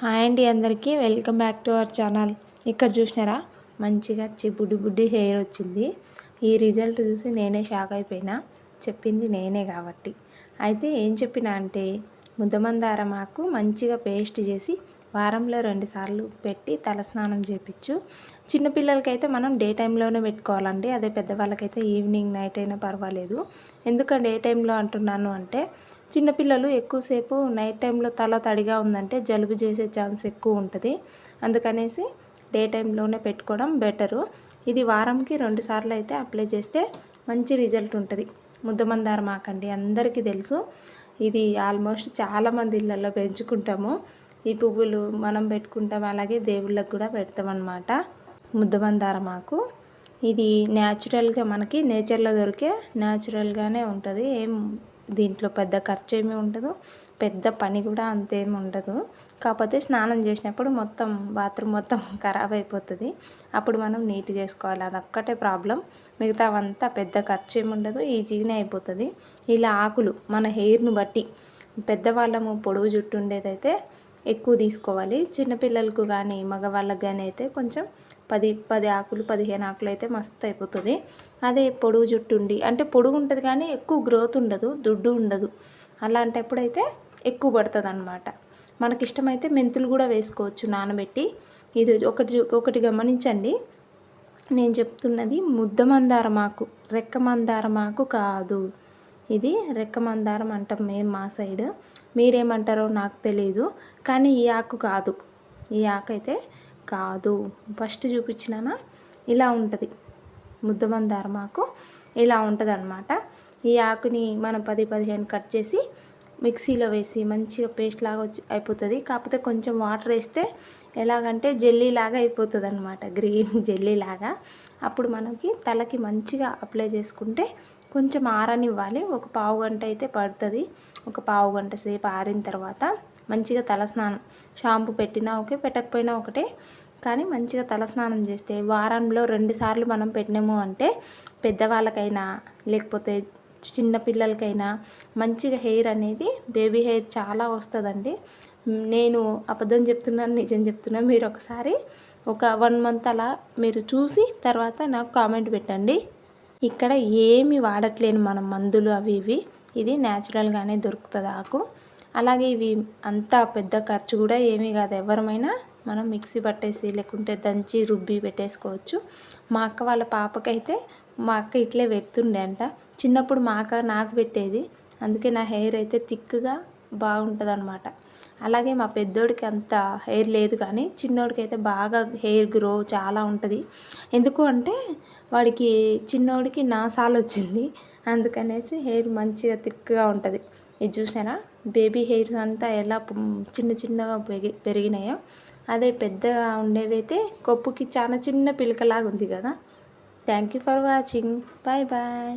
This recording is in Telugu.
హాయ్ అండి అందరికీ. Welcome back to our channel. ఇక్కడ చూసినారా? మంచిగా చి బుడ్డి బుడ్డి హెయిర్ వచ్చింది. ఈ రిజల్ట్ చూసి నేనే షాక్ అయిపోయినా. చెప్పింది నేనే కాబట్టి. అయితే ఏం చెప్పిన అంటే ముద్దమందారం ఆకు మంచిగా పేస్ట్ చేసి వారంలో రెండు సార్లు పెట్టి తలస్నానం చేపించు చిన్నపిల్లలకైతే మనం డే టైంలోనే పెట్టుకోవాలండి. అదే పెద్దవాళ్ళకైతే ఈవినింగ్ నైట్ అయినా పర్వాలేదు. ఎందుకంటే డే టైంలో అంటున్నాను అంటే చిన్నపిల్లలు ఎక్కువసేపు నైట్ టైంలో తల తడిగా ఉందంటే జలుబు చేసే ఛాన్స్ ఎక్కువ ఉంటుంది. అందుకనేసి డే టైంలోనే పెట్టుకోవడం బెటరు. ఇది వారంకి రెండు సార్లు అయితే అప్లై చేస్తే మంచి రిజల్ట్ ఉంటుంది. ముద్దమందారం మాకండి అందరికీ తెలుసు. ఇది ఆల్మోస్ట్ చాలామంది ఇళ్ళల్లో పెంచుకుంటాము. ఈ పువ్వులు మనం పెట్టుకుంటాం అలాగే దేవుళ్ళకు కూడా పెడతాం అన్నమాట ముద్దమందారం మాకు ఇది న్యాచురల్గా మనకి నేచర్లో దొరికే న్యాచురల్గానే ఉంటుంది. ఏం దీంట్లో పెద్ద ఖర్చు ఏమీ ఉండదు. పెద్ద పని కూడా అంతేమి ఉండదు. కాకపోతే స్నానం చేసినప్పుడు మొత్తం బాత్రూమ్ మొత్తం ఖరాబ్ అయిపోతుంది. అప్పుడు మనం నీట్ చేసుకోవాలి. అదొక్కటే ప్రాబ్లం. మిగతావంతా పెద్ద ఖర్చు ఏమి ఉండదు. ఈజీగానే అయిపోతుంది. ఇలా ఆకులు మన హెయిర్ను బట్టి పెద్దవాళ్ళము పొడవు జుట్టు ఉండేదైతే ఎక్కువ తీసుకోవాలి. చిన్నపిల్లలకు కానీ మగవాళ్ళకి కానీ అయితే కొంచెం పది పది ఆకులు పదిహేను ఆకులు అయితే మస్తు అయిపోతుంది. అదే పొడుగు జుట్టు ఉండి అంటే పొడుగు ఉంటుంది కానీ ఎక్కువ గ్రోత్ ఉండదు దుడ్డు ఉండదు. అలాంటప్పుడైతే ఎక్కువ పడుతుంది అనమాట మనకి ఇష్టమైతే మెంతులు కూడా వేసుకోవచ్చు నానబెట్టి. ఇది ఒకటి ఒకటి గమనించండి. నేను చెప్తున్నది ముద్ద మందారం ఆకు రెక్క మందారం ఆకు కాదు. ఇది రెక్క మందారం అంటాం మేము మా సైడ్. మీరేమంటారో నాకు తెలియదు కానీ ఈ ఆకు కాదు. ఈ ఆకు అయితే కాదు. ఫస్ట్ చూపించినానా? ఇలా ఉంటుంది. ముద్దమందారం ఆకు ఇలా ఉంటుంది అనమాట ఈ ఆకుని మనం పది పదిహేను కట్ చేసి మిక్సీలో వేసి మంచిగా పేస్ట్ లాగా వచ్చి అయిపోతుంది. కాకపోతే కొంచెం వాటర్ వేస్తే ఎలాగంటే జెల్లీ లాగా అయిపోతుంది అనమాట గ్రీన్ జెల్లీ లాగా. అప్పుడు మనకి తలకి మంచిగా అప్లై చేసుకుంటే కొంచెం ఆరనివ్వాలి. ఒక పావు గంట అయితే పడుతుంది. ఒక పావు గంట సేపు ఆరిన తర్వాత మంచిగా తలస్నానం షాంపూ పెట్టినా ఓకే పెట్టకపోయినా ఒకటే. కానీ మంచిగా తలస్నానం చేస్తే వారంలో రెండుసార్లు మనం పెట్టినాము అంటే పెద్దవాళ్ళకైనా లేకపోతే చిన్నపిల్లలకైనా మంచిగా హెయిర్ అనేది బేబీ హెయిర్ చాలా వస్తుందండి. నేను అబద్ధం చెప్తున్నాను నిజం చెప్తున్నాను మీరు ఒకసారి ఒక వన్ మంత్ అలా మీరు చూసి తర్వాత నాకు కామెంట్ పెట్టండి. ఇక్కడ ఏమి వాడట్లేను మనం మందులు అవి ఇవి. ఇది న్యాచురల్గానే దొరుకుతుంది ఆకు. అలాగే ఇవి అంత పెద్ద ఖర్చు కూడా ఏమీ కాదు. ఎవరమైనా మనం మిక్సీ పట్టేసి లేకుంటే దంచి రుబ్బి పెట్టేసుకోవచ్చు. మా అక్క వాళ్ళ పాపకైతే మా అక్క ఇట్లే పెడుతుండే అంట. చిన్నప్పుడు మా అక్క నాకు పెట్టేది. అందుకే నా హెయిర్ అయితే థిక్గా బాగుంటుంది అనమాట అలాగే మా పెద్దోడికి అంత హెయిర్ లేదు కానీ చిన్నోడికి అయితే బాగా హెయిర్ గ్రో చాలా ఉంటుంది. ఎందుకు అంటే వాడికి చిన్నోడికి నా సాల్ వచ్చింది. అందుకనేసి హెయిర్ మంచిగా థిక్గా ఉంటుంది. ఇది చూసారా? బేబీ హెయిర్స్ అంతా ఎలా చిన్న చిన్నగా పెరిగి పెరిగినాయో అదే పెద్దగా ఉండేవైతే కొప్పుకి చాలా చిన్న పిలకలాగా ఉంది కదా. Thank you for watching. Bye bye.